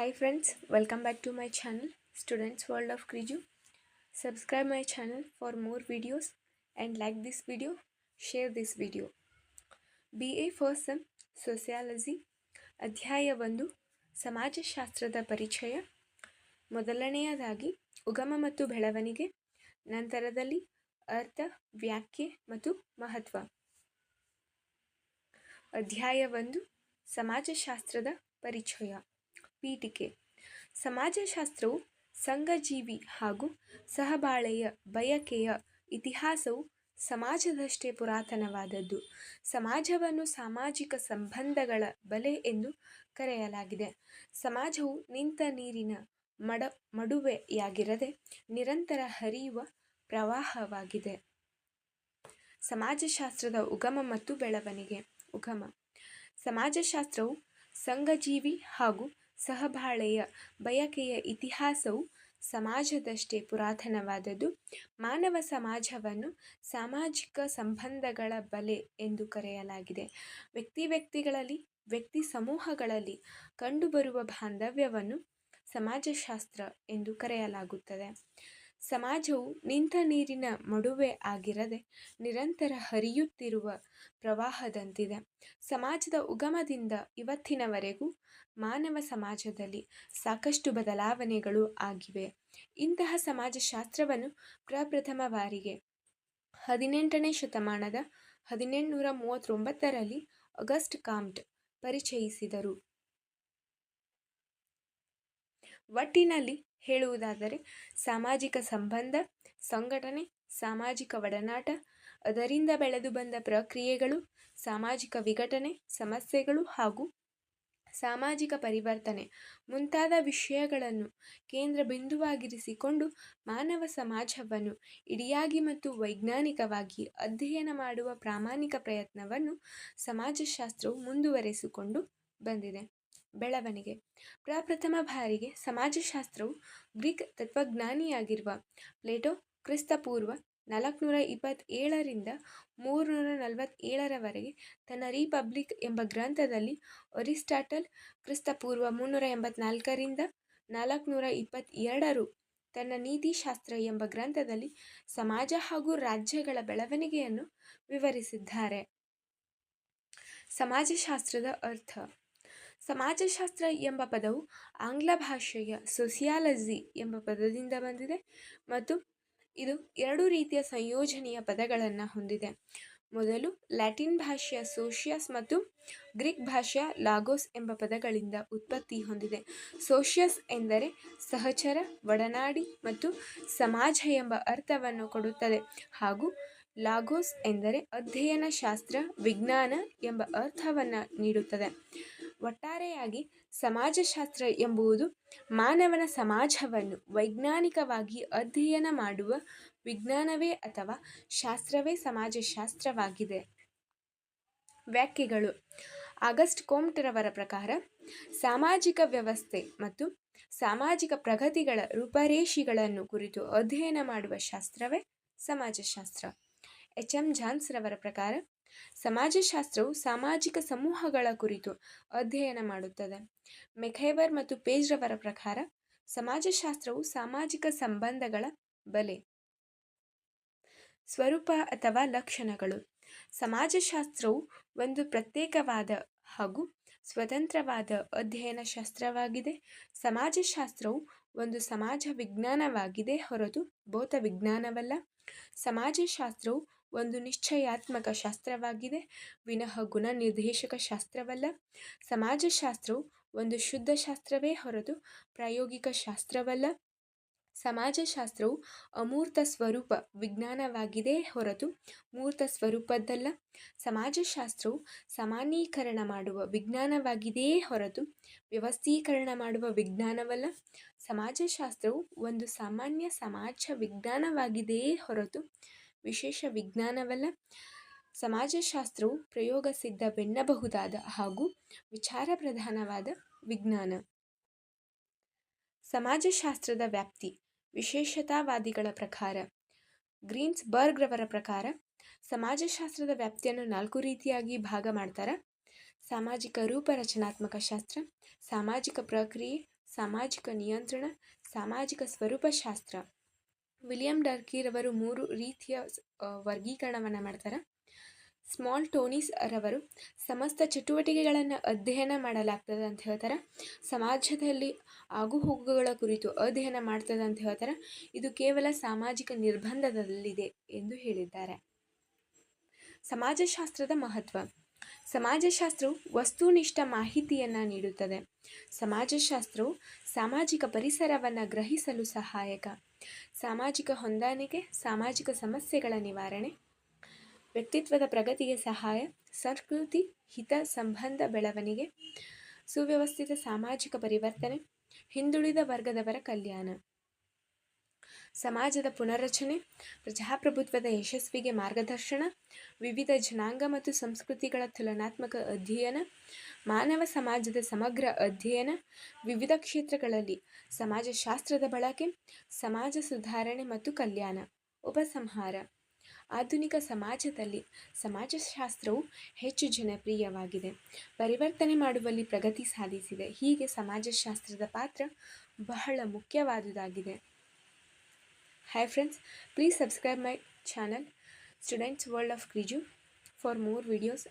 Hi friends, welcome back to my channel Students World of Kriju. Subscribe my channel for more videos and like this video, share this video. BA First Sem Sociology ಅಧ್ಯಾಯ ಒಂದು ಸಮಾಜಶಾಸ್ತ್ರದ ಪರಿಚಯ ಮೊದಲನೆಯದಾಗಿ ಉಗಮ ಮತ್ತು ಬೆಳವಣಿಗೆ ನಂತರದಲ್ಲಿ ಅರ್ಥ ವ್ಯಾಖ್ಯೆ ಮತ್ತು ಮಹತ್ವ ಅಧ್ಯಾಯ ಒಂದು ಸಮಾಜಶಾಸ್ತ್ರದ ಪರಿಚಯ ಪೀಠಿಕೆ. ಸಮಾಜಶಾಸ್ತ್ರವು ಸಂಘಜೀವಿ ಹಾಗೂ ಸಹಬಾಳೆಯ ಬಯಕೆಯ ಇತಿಹಾಸವು ಸಮಾಜದಷ್ಟೇ ಪುರಾತನವಾದದ್ದು. ಸಮಾಜವನ್ನು ಸಾಮಾಜಿಕ ಸಂಬಂಧಗಳ ಬಲೆ ಎಂದು ಕರೆಯಲಾಗಿದೆ. ಸಮಾಜವು ನಿಂತ ನೀರಿನ ಮಡ, ಮಡುವೆಯಾಗಿರದೆ ನಿರಂತರ ಹರಿಯುವ ಪ್ರವಾಹವಾಗಿದೆ. ಸಮಾಜಶಾಸ್ತ್ರದ ಉಗಮ ಮತ್ತು ಬೆಳವಣಿಗೆ. ಉಗಮ. ಸಮಾಜಶಾಸ್ತ್ರವು ಸಂಘಜೀವಿ ಹಾಗೂ ಸಹಬಾಳ್ವೆಯ ಬಯಕೆಯ ಇತಿಹಾಸವು ಸಮಾಜದಷ್ಟೇ ಪುರಾತನವಾದದ್ದು. ಮಾನವ ಸಮಾಜವನ್ನು ಸಾಮಾಜಿಕ ಸಂಬಂಧಗಳ ಬಲೆ ಎಂದು ಕರೆಯಲಾಗಿದೆ. ವ್ಯಕ್ತಿ ವ್ಯಕ್ತಿಗಳಲ್ಲಿ, ವ್ಯಕ್ತಿ ಸಮೂಹಗಳಲ್ಲಿ ಕಂಡುಬರುವ ಬಾಂಧವ್ಯವನ್ನು ಸಮಾಜಶಾಸ್ತ್ರ ಎಂದು ಕರೆಯಲಾಗುತ್ತದೆ. ಸಮಾಜವು ನಿಂತ ನೀರಿನ ಮಡುವೆ ಆಗಿರದೆ ನಿರಂತರ ಹರಿಯುತ್ತಿರುವ ಪ್ರವಾಹದಂತಿದೆ. ಸಮಾಜದ ಉಗಮದಿಂದ ಇವತ್ತಿನವರೆಗೂ ಮಾನವ ಸಮಾಜದಲ್ಲಿ ಸಾಕಷ್ಟು ಬದಲಾವಣೆಗಳು ಆಗಿವೆ. ಇಂತಹ ಸಮಾಜಶಾಸ್ತ್ರವನ್ನು ಪ್ರಪ್ರಥಮ ಬಾರಿಗೆ ಹದಿನೆಂಟನೇ ಶತಮಾನದ ಹದಿನೆಂಟುನೂರ ಮೂವತ್ತೊಂಬತ್ತರಲ್ಲಿ ಅಗಸ್ಟ್ ಕಾಮ್ಟ್ ಪರಿಚಯಿಸಿದರು. ಒಟ್ಟಿನಲ್ಲಿ ಹೇಳುವುದಾದರೆ ಸಾಮಾಜಿಕ ಸಂಬಂಧ, ಸಂಘಟನೆ, ಸಾಮಾಜಿಕ ಒಡನಾಟ, ಅದರಿಂದ ಬೆಳೆದು ಬಂದ ಪ್ರಕ್ರಿಯೆಗಳು, ಸಾಮಾಜಿಕ ವಿಘಟನೆ, ಸಮಸ್ಯೆಗಳು ಹಾಗೂ ಸಾಮಾಜಿಕ ಪರಿವರ್ತನೆ ಮುಂತಾದ ವಿಷಯಗಳನ್ನು ಕೇಂದ್ರ ಬಿಂದುವಾಗಿರಿಸಿಕೊಂಡು ಮಾನವ ಸಮಾಜವನ್ನು ಇಡಿಯಾಗಿ ಮತ್ತು ವೈಜ್ಞಾನಿಕವಾಗಿ ಅಧ್ಯಯನ ಮಾಡುವ ಪ್ರಾಮಾಣಿಕ ಪ್ರಯತ್ನವನ್ನು ಸಮಾಜಶಾಸ್ತ್ರವು ಮುಂದುವರೆಸಿಕೊಂಡು ಬಂದಿದೆ. ಬೆಳವಣಿಗೆ. ಪ್ರಪ್ರಥಮ ಬಾರಿಗೆ ಸಮಾಜಶಾಸ್ತ್ರವು ಗ್ರೀಕ್ ತತ್ವಜ್ಞಾನಿಯಾಗಿರುವ ಪ್ಲೇಟೋ ಕ್ರಿಸ್ತಪೂರ್ವ ನಾಲ್ಕುನೂರ ಇಪ್ಪತ್ತೇಳರಿಂದ ಮೂರುನೂರ ನಲವತ್ತೇಳರವರೆಗೆ ತನ್ನ ರಿಪಬ್ಲಿಕ್ ಎಂಬ ಗ್ರಂಥದಲ್ಲಿ ಅರಿಸ್ಟಾಟಲ್ ಕ್ರಿಸ್ತಪೂರ್ವ ಮುನ್ನೂರ ಎಂಬತ್ನಾಲ್ಕರಿಂದ ನಾಲ್ಕುನೂರ ಇಪ್ಪತ್ತೆರಡರು ತನ್ನ ನೀತಿಶಾಸ್ತ್ರ ಎಂಬ ಗ್ರಂಥದಲ್ಲಿ ಸಮಾಜ ಹಾಗೂ ರಾಜ್ಯಗಳ ಬೆಳವಣಿಗೆಯನ್ನು ವಿವರಿಸಿದ್ದಾರೆ. ಸಮಾಜಶಾಸ್ತ್ರದ ಅರ್ಥ. ಸಮಾಜಶಾಸ್ತ್ರ ಎಂಬ ಪದವು ಆಂಗ್ಲ ಭಾಷೆಯ ಸೋಸಿಯಾಲಜಿ ಎಂಬ ಪದದಿಂದ ಬಂದಿದೆ ಮತ್ತು ಇದು ಎರಡು ರೀತಿಯ ಸಂಯೋಜನೆಯ ಪದಗಳನ್ನು ಹೊಂದಿದೆ. ಮೊದಲು ಲ್ಯಾಟಿನ್ ಭಾಷೆಯ ಸೋಷಿಯಸ್ ಮತ್ತು ಗ್ರೀಕ್ ಭಾಷೆಯ ಲಾಗೋಸ್ ಎಂಬ ಪದಗಳಿಂದ ಉತ್ಪತ್ತಿ ಹೊಂದಿದೆ. ಸೋಷಿಯಸ್ ಎಂದರೆ ಸಹಚರ, ಒಡನಾಡಿ ಮತ್ತು ಸಮಾಜ ಎಂಬ ಅರ್ಥವನ್ನು ಕೊಡುತ್ತದೆ ಹಾಗೂ ಲಾಗೋಸ್ ಎಂದರೆ ಅಧ್ಯಯನ ಶಾಸ್ತ್ರ ವಿಜ್ಞಾನ ಎಂಬ ಅರ್ಥವನ್ನು ನೀಡುತ್ತದೆ. ಒಟ್ಟಾರೆಯಾಗಿ ಸಮಾಜಶಾಸ್ತ್ರ ಎಂಬುವುದು ಮಾನವನ ಸಮಾಜವನ್ನು ವೈಜ್ಞಾನಿಕವಾಗಿ ಅಧ್ಯಯನ ಮಾಡುವ ವಿಜ್ಞಾನವೇ ಅಥವಾ ಶಾಸ್ತ್ರವೇ ಸಮಾಜಶಾಸ್ತ್ರವಾಗಿದೆ. ವ್ಯಾಖ್ಯೆಗಳು. ಆಗಸ್ಟ್ ಕೋಮ್ಟರವರ ಪ್ರಕಾರ ಸಾಮಾಜಿಕ ವ್ಯವಸ್ಥೆ ಮತ್ತು ಸಾಮಾಜಿಕ ಪ್ರಗತಿಗಳ ರೂಪರೇಷೆಗಳನ್ನು ಕುರಿತು ಅಧ್ಯಯನ ಮಾಡುವ ಶಾಸ್ತ್ರವೇ ಸಮಾಜಶಾಸ್ತ್ರ. ಎಚ್. ಎಂ. ಜಾನ್ಸ್ರವರ ಪ್ರಕಾರ ಸಮಾಜಶಾಸ್ತ್ರವು ಸಾಮಾಜಿಕ ಸಮೂಹಗಳ ಕುರಿತು ಅಧ್ಯಯನ ಮಾಡುತ್ತದೆ. ಮೆಖೈವರ್ ಮತ್ತು ಪೇಜ್ರವರ ಪ್ರಕಾರ ಸಮಾಜಶಾಸ್ತ್ರವು ಸಾಮಾಜಿಕ ಸಂಬಂಧಗಳ ಬಲೆ, ಸ್ವರೂಪ ಅಥವಾ ಲಕ್ಷಣಗಳು. ಸಮಾಜಶಾಸ್ತ್ರವು ಒಂದು ಪ್ರತ್ಯೇಕವಾದ ಹಾಗೂ ಸ್ವತಂತ್ರವಾದ ಅಧ್ಯಯನ ಶಾಸ್ತ್ರವಾಗಿದೆ. ಸಮಾಜಶಾಸ್ತ್ರವು ಒಂದು ಸಮಾಜ ವಿಜ್ಞಾನವಾಗಿದೆ ಹೊರತು ಭೌತ ವಿಜ್ಞಾನವಲ್ಲ ಸಮಾಜಶಾಸ್ತ್ರವು ಒಂದು ನಿಶ್ಚಯಾತ್ಮಕ ಶಾಸ್ತ್ರವಾಗಿದೆ. ವಿನಃ ಗುಣ ನಿರ್ದೇಶಕ ಶಾಸ್ತ್ರವಲ್ಲ. ಸಮಾಜಶಾಸ್ತ್ರವು ಒಂದು ಶುದ್ಧ ಶಾಸ್ತ್ರವೇ ಹೊರತು ಪ್ರಾಯೋಗಿಕ ಶಾಸ್ತ್ರವಲ್ಲ. ಸಮಾಜಶಾಸ್ತ್ರವು ಅಮೂರ್ತ ಸ್ವರೂಪ ವಿಜ್ಞಾನವಾಗಿದೆ ಹೊರತು ಮೂರ್ತ ಸ್ವರೂಪದ್ದಲ್ಲ. ಸಮಾಜಶಾಸ್ತ್ರವು ಸಮಾನೀಕರಣ ಮಾಡುವ ವಿಜ್ಞಾನವಾಗಿದೆಯೇ ಹೊರತು ವ್ಯವಸ್ಥೀಕರಣ ಮಾಡುವ ವಿಜ್ಞಾನವಲ್ಲ. ಸಮಾಜಶಾಸ್ತ್ರವು ಒಂದು ಸಾಮಾನ್ಯ ಸಮಾಜ ವಿಜ್ಞಾನವಾಗಿದೆಯೇ ಹೊರತು ವಿಶೇಷ ವಿಜ್ಞಾನವಲ್ಲ. ಸಮಾಜಶಾಸ್ತ್ರವು ಪ್ರಯೋಗ ಸಿದ್ಧವೆನ್ನಬಹುದಾದ ಹಾಗೂ ವಿಚಾರ ಪ್ರಧಾನವಾದ ವಿಜ್ಞಾನ. ಸಮಾಜಶಾಸ್ತ್ರದ ವ್ಯಾಪ್ತಿ, ವಿಶೇಷತಾವಾದಿಗಳ ಪ್ರಕಾರ. ಗ್ರೀನ್ಸ್ ಬರ್ಗ್ರವರ ಪ್ರಕಾರ, ಸಮಾಜಶಾಸ್ತ್ರದ ವ್ಯಾಪ್ತಿಯನ್ನು ನಾಲ್ಕು ರೀತಿಯಾಗಿ ಭಾಗ ಮಾಡ್ತಾರೆ. ಸಾಮಾಜಿಕ ರೂಪ ರಚನಾತ್ಮಕ ಶಾಸ್ತ್ರ, ಸಾಮಾಜಿಕ ಪ್ರಕ್ರಿಯೆ, ಸಾಮಾಜಿಕ ನಿಯಂತ್ರಣ, ಸಾಮಾಜಿಕ ಸ್ವರೂಪಶಾಸ್ತ್ರ ವಿಲಿಯಂ ಡರ್ಕಿರವರು ಮೂರು ರೀತಿಯ ವರ್ಗೀಕರಣವನ್ನು ಮಾಡ್ತಾರೆ. ಸ್ಮಾಲ್ ಟೋನೀಸ್ ರವರು ಸಮಸ್ತ ಚಟುವಟಿಕೆಗಳನ್ನು ಅಧ್ಯಯನ ಮಾಡಲಾಗ್ತದೆ ಅಂತ ಹೇಳ್ತಾರೆ. ಸಮಾಜದಲ್ಲಿ ಆಗುಹೋಗುಗಳ ಕುರಿತು ಅಧ್ಯಯನ ಮಾಡ್ತದೆ ಅಂತ ಹೇಳ್ತಾರೆ. ಇದು ಕೇವಲ ಸಾಮಾಜಿಕ ನಿರ್ಬಂಧದಲ್ಲಿದೆ ಎಂದು ಹೇಳಿದ್ದಾರೆ. ಸಮಾಜಶಾಸ್ತ್ರದ ಮಹತ್ವ. ಸಮಾಜಶಾಸ್ತ್ರವು ವಸ್ತುನಿಷ್ಠ ಮಾಹಿತಿಯನ್ನು ನೀಡುತ್ತದೆ. ಸಮಾಜಶಾಸ್ತ್ರವು ಸಾಮಾಜಿಕ ಪರಿಸರವನ್ನು ಗ್ರಹಿಸಲು ಸಹಾಯಕ. ಸಾಮಾಜಿಕ ಹೊಂದಾಣಿಕೆ, ಸಾಮಾಜಿಕ ಸಮಸ್ಯೆಗಳ ನಿವಾರಣೆ, ವ್ಯಕ್ತಿತ್ವದ ಪ್ರಗತಿಗೆ ಸಹಾಯ, ಸಂಸ್ಕೃತಿ, ಹಿತ, ಸಂಬಂಧ ಬೆಳವಣಿಗೆ, ಸುವ್ಯವಸ್ಥಿತ ಸಾಮಾಜಿಕ ಪರಿವರ್ತನೆ, ಹಿಂದುಳಿದ ವರ್ಗದವರ ಕಲ್ಯಾಣ. ಸಮಾಜದ ಪುನರ್ರಚನೆ, ಪ್ರಜಾಪ್ರಭುತ್ವದ ಯಶಸ್ವಿಗೆ ಮಾರ್ಗದರ್ಶನ, ವಿವಿಧ ಜನಾಂಗ ಮತ್ತು ಸಂಸ್ಕೃತಿಗಳ ತುಲನಾತ್ಮಕ ಅಧ್ಯಯನ, ಮಾನವ ಸಮಾಜದ ಸಮಗ್ರ ಅಧ್ಯಯನ, ವಿವಿಧ ಕ್ಷೇತ್ರಗಳಲ್ಲಿ ಸಮಾಜಶಾಸ್ತ್ರದ ಬಳಕೆ, ಸಮಾಜ ಸುಧಾರಣೆ ಮತ್ತು ಕಲ್ಯಾಣ. ಉಪಸಂಹಾರ. ಆಧುನಿಕ ಸಮಾಜದಲ್ಲಿ ಸಮಾಜಶಾಸ್ತ್ರವು ಹೆಚ್ಚು ಜನಪ್ರಿಯವಾಗಿದೆ. ಪರಿವರ್ತನೆ ಮಾಡುವಲ್ಲಿ ಪ್ರಗತಿ ಸಾಧಿಸಿದೆ. ಹೀಗೆ ಸಮಾಜಶಾಸ್ತ್ರದ ಪಾತ್ರ ಬಹಳ ಮುಖ್ಯವಾದುದಾಗಿದೆ. Hi friends, please subscribe my channel Students World of Kriju for more videos.